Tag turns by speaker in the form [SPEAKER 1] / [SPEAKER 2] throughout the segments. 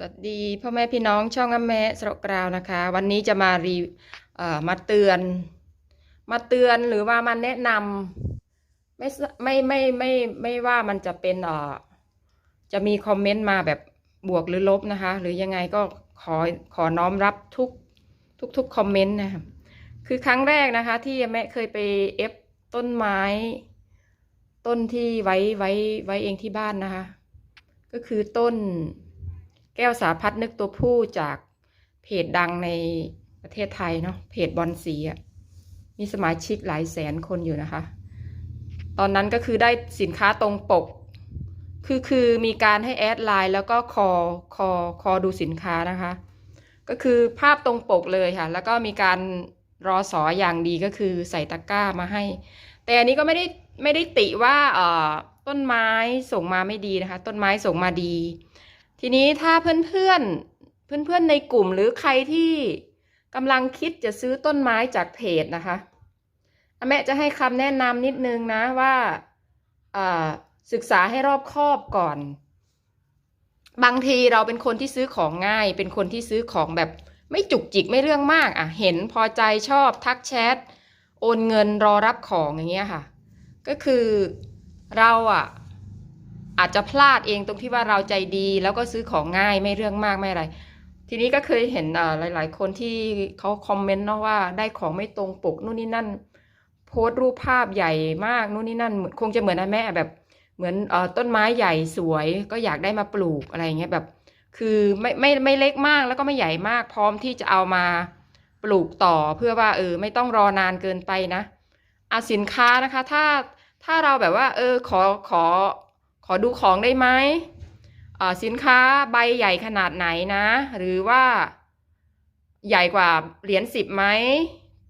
[SPEAKER 1] สวัสดีพ่อแม่พี่น้องช่องอแม่สระกราวนะคะ วันนี้จะมารีมาเตือน มาเตือนหรือว่ามาแนะนำไม่ไม่ไม่ไม่ไม่ว่ามันจะเป็นเอ่อจะมีคอมเมนต์มาแบบบวกหรือลบนะคะ หรือยังไงก็ขอขอน้อมรับทุกทุกทุกคอมเมนต์นะคะคือครั้งแรกนะคะ ที่แม่เคยไปเอฟต้นไม้ ต้นที่ไว้ไว้ไว้เองที่บ้านนะคะ ก็คือต้น แก้วสาพัดนึกตัวผู้จากเพจดังในประเทศไทยเนาะเพจบอลสีอะมีสมาชิกหลายแสนคนอยู่นะคะ ตอนนั้นก็คือได้สินค้าตรงปก คือคือมีการให้แอดไลน์แล้วก็คอคอคอดูสินค้านะคะ ก็คือภาพตรงปกเลยค่ะ แล้วก็มีการรอสออย่างดีก็คือใส่ตะกร้ามาให้ แต่อันนี้ก็ไม่ได้ไม่ได้ติว่าเอ่อต้นไม้ส่งมาไม่ดีนะคะ ต้นไม้ส่งมาดี ทีนี้ถ้าเพื่อนๆ เพื่อนๆในกลุ่มหรือใครที่กำลังคิดจะซื้อต้นไม้จากเพจนะคะอาแม่จะให้คำแนะนำนิดนึงนะว่าศึกษาให้รอบคอบก่อน บางทีเราเป็นคนที่ซื้อของง่าย เป็นคนที่ซื้อของแบบไม่จุกจิกไม่เรื่องมากอะเห็นพอใจชอบทักแชทโอนเงินรอรับของอย่างเงี้ยค่ะ ก็คือเราอะ อาจจะพลาดเองตรงที่ว่าเราใจดีแล้วก็ซื้อของง่ายไม่เรื่องมากไม่อะไร ทีนี้ก็เคยเห็นหลาย ๆ คนที่เขาคอมเมนต์เนาะว่าได้ของไม่ตรงปกนู่นนี่นั่น โพสต์รูปภาพใหญ่มากนู่นนี่นั่น คงจะเหมือนแม่แบบเหมือนอต้นไม้ใหญ่สวยก็อยากได้มาปลูกอะไรอย่างเงี้ยแบบ คือไม่ไม่ไม่เล็กมากแล้วก็ไม่ใหญ่มาก พร้อมที่จะเอามาปลูกต่อเพื่อว่าเออไม่ต้องรอนานเกินไปนะอาสินค้านะคะ ถ้าถ้าเราแบบว่า เออขอขอ ขอดูของได้ไหมอ่าสินค้าใบใหญ่ขนาดไหนนะ หรือว่าใหญ่กว่าเหรียญสิบไหม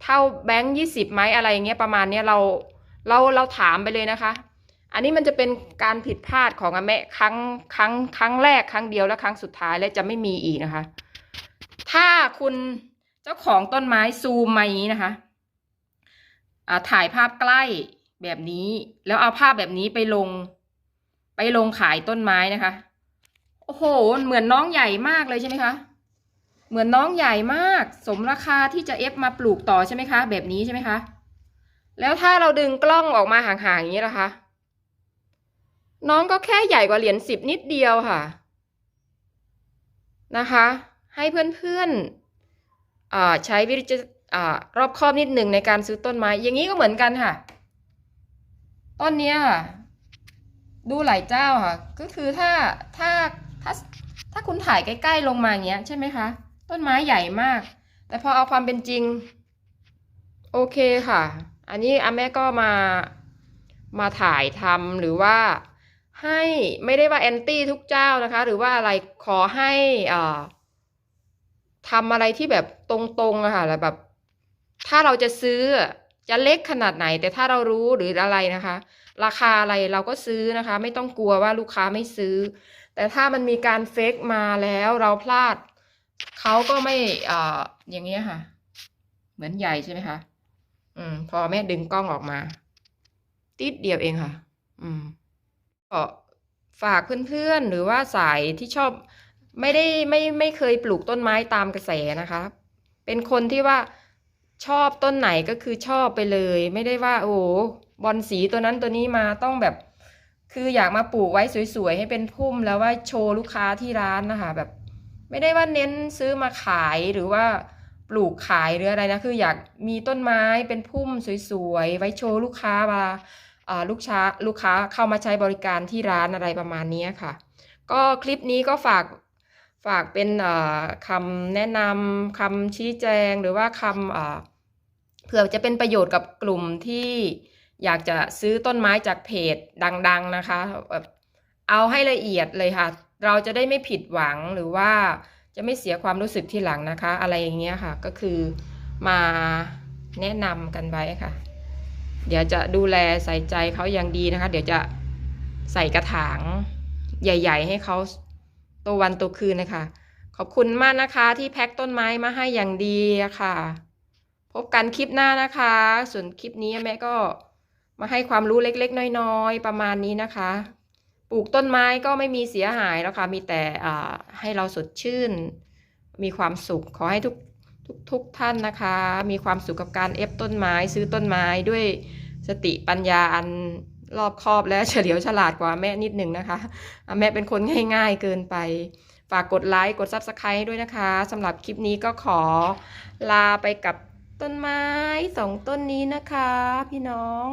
[SPEAKER 1] เท่าแบงค์ยี่สิบไหมอะไรเงี้ยประมาณเนี้ยเราเราเราถามไปเลยนะคะ อันนี้มันจะเป็นการผิดพลาดของอแม่ครั้งครั้งครั้งแรกครั้งเดียวและครั้งสุดท้ายและจะไม่มีอีกนะคะ ถ้าคุณเจ้าของต้นไม้ซูมมาอย่างนี้นะคะอ่าถ่ายภาพใกล้แบบนี้ แล้วเอาภาพแบบนี้ไปลง ไปลงขายต้นไม้นะคะ โอ้โห เหมือนน้องใหญ่มากเลยใช่ไหมคะ เหมือนน้องใหญ่มาก สมราคาที่จะเอฟมาปลูกต่อใช่ไหมคะ แบบนี้ใช่ไหมคะ แล้วถ้าเราดึงกล้องออกมาห่างๆอย่างนี้ล่ะคะ น้องก็แค่ใหญ่กว่าเหรียญสิบนิดเดียวค่ะ นะคะ ให้เพื่อนๆใช้วิจารอ่ารอบคอบนิดหนึ่งในการซื้อต้นไม้ อย่างนี้ก็เหมือนกันค่ะ ต้นเนี้ยค่ะ ดูหลายเจ้าค่ะ ก็คือถ้าถ้าถ้าถ้าคุณถ่ายใกล้ๆลงมาอย่างเงี้ยใช่ไหมคะ ต้นไม้ใหญ่มาก แต่พอเอาความเป็นจริง โอเคค่ะ อันนี้อาแม่ก็มามาถ่ายทำหรือว่าให้ไม่ได้ว่าแอนตี้ทุกเจ้านะคะ หรือว่าอะไรขอให้อ่าทำอะไรที่แบบตรงๆอะค่ะแล้วแบบ ถ้าเราจะซื้อ จะเล็กขนาดไหน แต่ถ้าเรารู้หรืออะไรนะคะ ราคาอะไรเราก็ซื้อนะคะ ไม่ต้องกลัวว่าลูกค้าไม่ซื้อ แต่ถ้ามันมีการเฟกมาแล้วเราพลาดเขาก็ไม่อ่าอย่างเงี้ยค่ะ เหมือนใหญ่ใช่ไหมคะอืม พอแม่ดึงกล้องออกมา ติดเดียวเองค่ะ อืมก็ฝากเพื่อนๆหรือว่าสายที่ชอบไม่ได้ไม่ไม่เคยปลูกต้นไม้ตามกระแสนะคะ เป็นคนที่ว่า ชอบต้นไหนก็คือชอบไปเลย ไม่ได้ว่าโอ้บอลสีตัวนั้นตัวนี้มาต้องแบบ คืออยากมาปลูกไว้สวยๆให้เป็นพุ่มแล้วว่าโชว์ลูกค้าที่ร้านนะคะแบบ ไม่ได้ว่าเน้นซื้อมาขายหรือว่าปลูกขายหรืออะไรนะคืออยากมีต้นไม้เป็นพุ่มสวยๆไว้โชว์ลูกค้ามาอ่าลูกค้าลูกค้าเข้ามาใช้บริการที่ร้านอะไรประมาณนี้ค่ะ ก็คลิปนี้ก็ฝาก ฝากเป็นคำแนะนำคำชี้แจงหรือว่าคำเผื่อจะเป็นประโยชน์กับกลุ่มที่อยากจะซื้อต้นไม้จากเพจดัง ๆนะคะ เอาให้ละเอียดเลยค่ะ เราจะได้ไม่ผิดหวังหรือว่าจะไม่เสียความรู้สึกที่หลังนะคะ อะไรอย่างเงี้ยค่ะ ก็คือมาแนะนำกันไว้ค่ะ เดี๋ยวจะดูแลใส่ใจเขาอย่างดีนะคะ เดี๋ยวจะใส่กระถางใหญ่ ๆ ให้เขา ตัววันตัวคืนนะคะ ขอบคุณมากนะคะที่แพ็คต้นไม้มาให้อย่างดีะค่ะ พบกันคลิปหน้านะคะ ส่วนคลิปนี้แม่ก็มาให้ความรู้เล็กๆ น้อยๆ ประมาณนี้นะคะ ปลูกต้นไม้ก็ไม่มีเสียหายแล้วค่ะ มีแต่ให้เราสดชื่น มีความสุขขอให้ทุกทุกทุกท่านนะคะ มีความสุขกับการเอฟต้นไม้ซื้อต้นไม้ด้วยสติปัญญาอัน รอบคอบและเฉลียวฉลาดกว่าแม่นิดหนึ่งนะคะ แม่เป็นคนง่ายๆเกินไป ฝากกดไลค์กดซับสไคร b e ด้วยนะคะสำหรับคลิปนี้ก็ขอลาไปกับต้นไม้สองต้นนี้นะคะ พี่น้อง